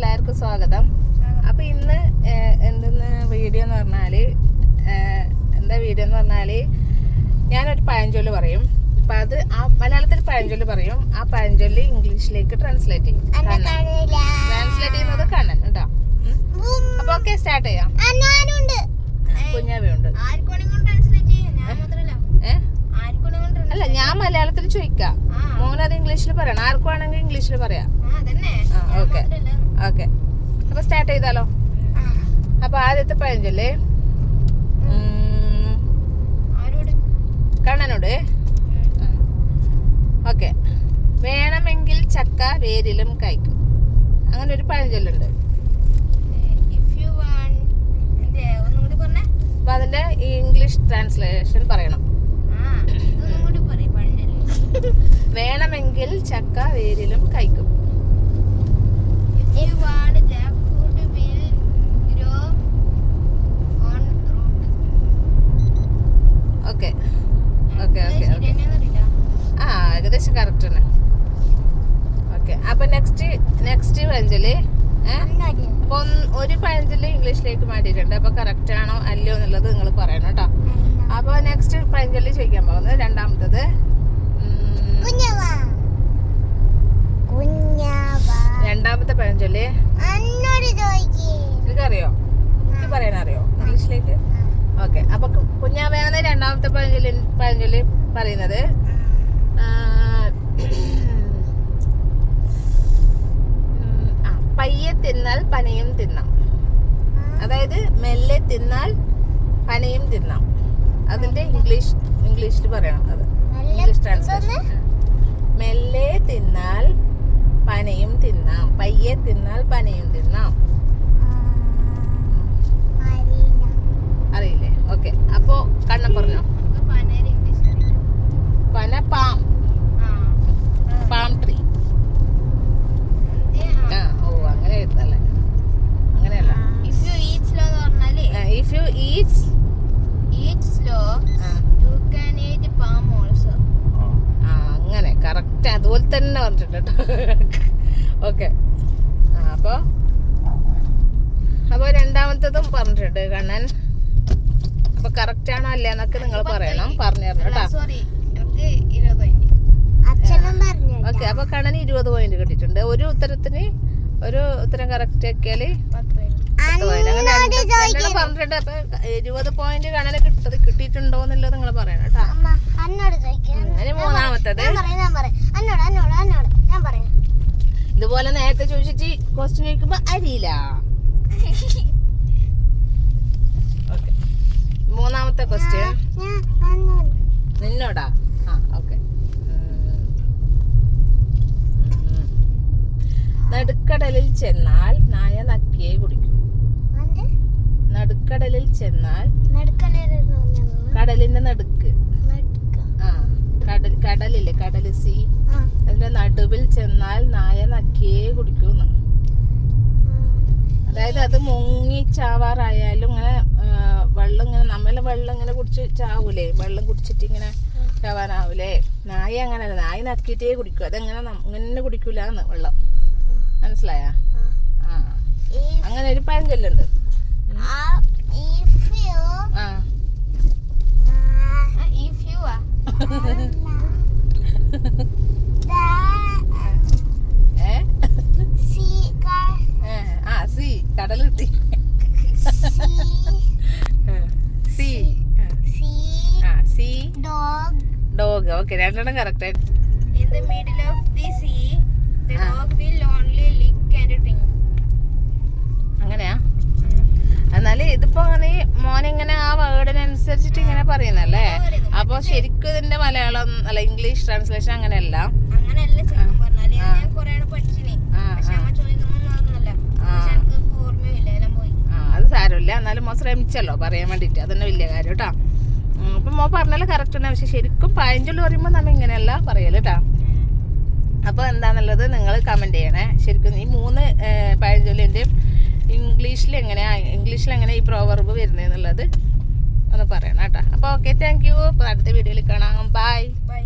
എല്ലാവർക്കും സ്വാഗതം. അപ്പൊ ഇന്ന് എന്തെന്ന് വീഡിയോ എന്ന് പറഞ്ഞാൽ എന്താ വീഡിയോ എന്ന് പറഞ്ഞാൽ ഞാനൊരു പഴഞ്ചൊല്ല് പറയും. അപ്പൊ അത് ആ മലയാളത്തിൽ പഴഞ്ചൊല്ല് പറയും. ആ പഴഞ്ചൊല്ല് ഇംഗ്ലീഷിലേക്ക് ട്രാൻസ്ലേറ്റ് ചെയ്യും. ട്രാൻസ്ലേറ്റ് ചെയ്യുന്നത് കണ്ണൻ കേട്ടോ. അപ്പൊ ഓക്കെ സ്റ്റാർട്ട് ചെയ്യാം കുഞ്ഞാവയുണ്ട് ഏ അല്ല ഞാൻ മലയാളത്തിൽ ചോദിക്കാം. മോനത് ഇംഗ്ലീഷിൽ പറയണം. ആർക്കും ആണെങ്കിൽ ഇംഗ്ലീഷിൽ പറയാം ഓക്കെ. ഓക്കെ. അപ്പൊ സ്റ്റാർട്ട് ചെയ്താലോ? അപ്പൊ ആദ്യത്തെ പഴഞ്ചല്ലേ? കണ്ണനോട്? ഓക്കെ. വേണമെങ്കിൽ ചക്ക വേരിലും കായ്ക്കും അങ്ങനെ ഒരു പഴഞ്ചൊല്ലുണ്ട്. അപ്പൊ അതിന്റെ ഇംഗ്ലീഷ് ട്രാൻസ്ലേഷൻ പറയണം. വേണമെങ്കിൽ ചക്ക വേരിലും കഴിക്കും. ഓക്കെ. Okay okay okay. ആ ഏകദേശം കറക്റ്റ് തന്നെ. ഓക്കെ അപ്പൊ നെക്സ്റ്റ് നെക്സ്റ്റ് പഴഞ്ചൊല്ലി അപ്പൊ ഒരു പഴഞ്ചൊല്ലി ഇംഗ്ലീഷിലേക്ക് മാറ്റിയിട്ടുണ്ട്. അപ്പൊ കറക്റ്റ് ആണോ അല്ലയോ എന്നുള്ളത് നിങ്ങൾ പറയണം കേട്ടോ. അപ്പൊ നെക്സ്റ്റ് പഴഞ്ചൊല്ലി ചോദിക്കാൻ പോകുന്നത് രണ്ടാമത്തത് രണ്ടാമത്തെ പഴഞ്ചൊല്ലേ? നിനക്കറിയോ എനിക്ക് പറയാനറിയോ ഇംഗ്ലീഷിലേക്ക്? ഓക്കെ. അപ്പൊ കുഞ്ഞാവയാണ് രണ്ടാമത്തെ പഴഞ്ചൊല്ലി പഴഞ്ചൊല്ലി പറയുന്നത്. പയ്യെ തിന്നാൽ പനയും തിന്നാം. അതായത് മെല്ലെ തിന്നാൽ പനയും തിന്നാം. അതിന്റെ ഇംഗ്ലീഷ് ഇംഗ്ലീഷിൽ പറയണം അത്. ഇംഗ്ലീഷ് ട്രാൻസ്ലേഷൻ മെല്ലെ തിന്നാൽ പനയും പയ്യെ തിന്നാൽ പനയും തിന്നാം. അറിയില്ലേ? ഓക്കെ. അപ്പോ കണ്ണം പറഞ്ഞോ? പന പാം. Palm tree. ആ ഓ അങ്ങനെ എഴുതല്ലേ? അങ്ങനെയല്ല. ഇഫ് യു ഈറ്റ്സ് ആ അങ്ങനെ. കറക്റ്റ് അതുപോലെ തന്നെ പറഞ്ഞിട്ടുണ്ട് കേട്ടോ. ഓക്കെ. അപ്പോൾ അപ്പോൾ രണ്ടാമത്തതും പറഞ്ഞിട്ടുണ്ട് കണ്ണൻ. അപ്പോൾ കറക്റ്റ് ആണോ അല്ല എന്നൊക്കെ നിങ്ങൾ പറയണം. പറഞ്ഞു കേട്ടോ. ഓക്കെ അപ്പോൾ കണ്ണന് ഇരുപത് പോയിന്റ് കിട്ടിയിട്ടുണ്ട്. ഒരു ഉത്തരത്തിന് ഒരു ഉത്തരം കറക്റ്റ് ആക്കിയാൽ പറഞ്ഞിട്ടുണ്ട്. അപ്പൊ ഇരുപത് പോയിന്റ് കണ്ണന് കിട്ടത് കിട്ടിയിട്ടുണ്ടോ എന്നുള്ളത് നിങ്ങൾ പറയണം കേട്ടോ. അമ്മ അന്നോട് ചോദിക്കാം. ഇനി മൂന്നാമത്തത്. ഞാൻ പറയാം ഞാൻ പറയാം. അന്നോട് അന്നോട് അന്നോട്. ഞാൻ പറയാം. ഇതുപോലെ നേരത്തെ ചോദിച്ചിട്ട് ക്വസ്റ്റ്യൻ ചോദിക്കുമ്പോ അറിയില്ല മൂന്നാമത്തെ ക്വസ്റ്റ്യൻ നിന്നോടാ. ആ ഓക്കെ നടുക്കടലിൽ ചെന്നാൽ നായ നക്കിയെ കുടിക്കും. നടുക്കടലിൽ ചെന്നാൽ കടലിന്റെ നടുക്ക്. കടൽ കടലില്ലേ കടൽ സി അതിന്റെ നടുവിൽ ചെന്നാൽ നായ നക്കിയേ കുടിക്കുന്നു. അതായത് അത് മുങ്ങി ചാവാറായാലും ഇങ്ങനെ വെള്ളം ഇങ്ങനെ നമ്മളെ വെള്ളം ഇങ്ങനെ കുടിച്ച് ചാവൂലേ? വെള്ളം കുടിച്ചിട്ട് ഇങ്ങനെ ചാവാനാവൂലേ നായ അങ്ങനെ നായ നക്കിയിട്ടേ കുടിക്കും. അതെങ്ങനെ ഇങ്ങനെ കുടിക്കൂലെന്ന് വെള്ളം. മനസ്സിലായ? ആ. അങ്ങനെ ഒരു പഴഞ്ചൊല്ലുണ്ട് ആ if you ah ah, if you ah the a sea car ഏ, ആ സി കടൽ കിട്ടി sea സി sea ആ സി dog ഡോഗ് ഓക്കെ രണ്ടെണ്ണം കറക്റ്റ് ആയിട്ട്. In the middle of the sea, the Ah. dog will only lick and drink. അങ്ങനെയാ? എന്നാൽ ഇതിപ്പോ അങ്ങനെ മോനിങ്ങനെ ആ വേർഡിനനുസരിച്ചിട്ട് ഇങ്ങനെ പറയുന്നല്ലേ അപ്പൊ ശരിക്കും ഇതിന്റെ മലയാളം അല്ല ഇംഗ്ലീഷ് ട്രാൻസ്ലേഷൻ അങ്ങനെയല്ല. അങ്ങനെയല്ല അത് സാരമില്ല. എന്നാലും മോൻ ശ്രമിച്ചല്ലോ പറയാൻ വേണ്ടിട്ട് അതന്നെ വലിയ കാര്യം കേട്ടോ. അപ്പൊ മോ പറഞ്ഞാലും കറക്റ്റ് തന്നെ. പക്ഷെ ശരിക്കും പഴഞ്ചൊല്ലി പറയുമ്പോൾ നമ്മ ഇങ്ങനെയല്ല പറയൽ കേട്ടോ അപ്പോൾ എന്താണെന്നുള്ളത് നിങ്ങൾ കമന്റ് ചെയ്യണേ. ശരിക്കും ഈ മൂന്ന് പഴഞ്ചൊല്ലിന്റെയും ഇംഗ്ലീഷിൽ എങ്ങനെയാ ഇംഗ്ലീഷിൽ എങ്ങനെ ഈ പ്രോവർബ് വരുന്നത് ഒന്ന് പറയണം കേട്ടോ അപ്പോൾ ഓക്കെ താങ്ക് യു അടുത്ത വീഡിയോയിൽ കാണാം. Bye bye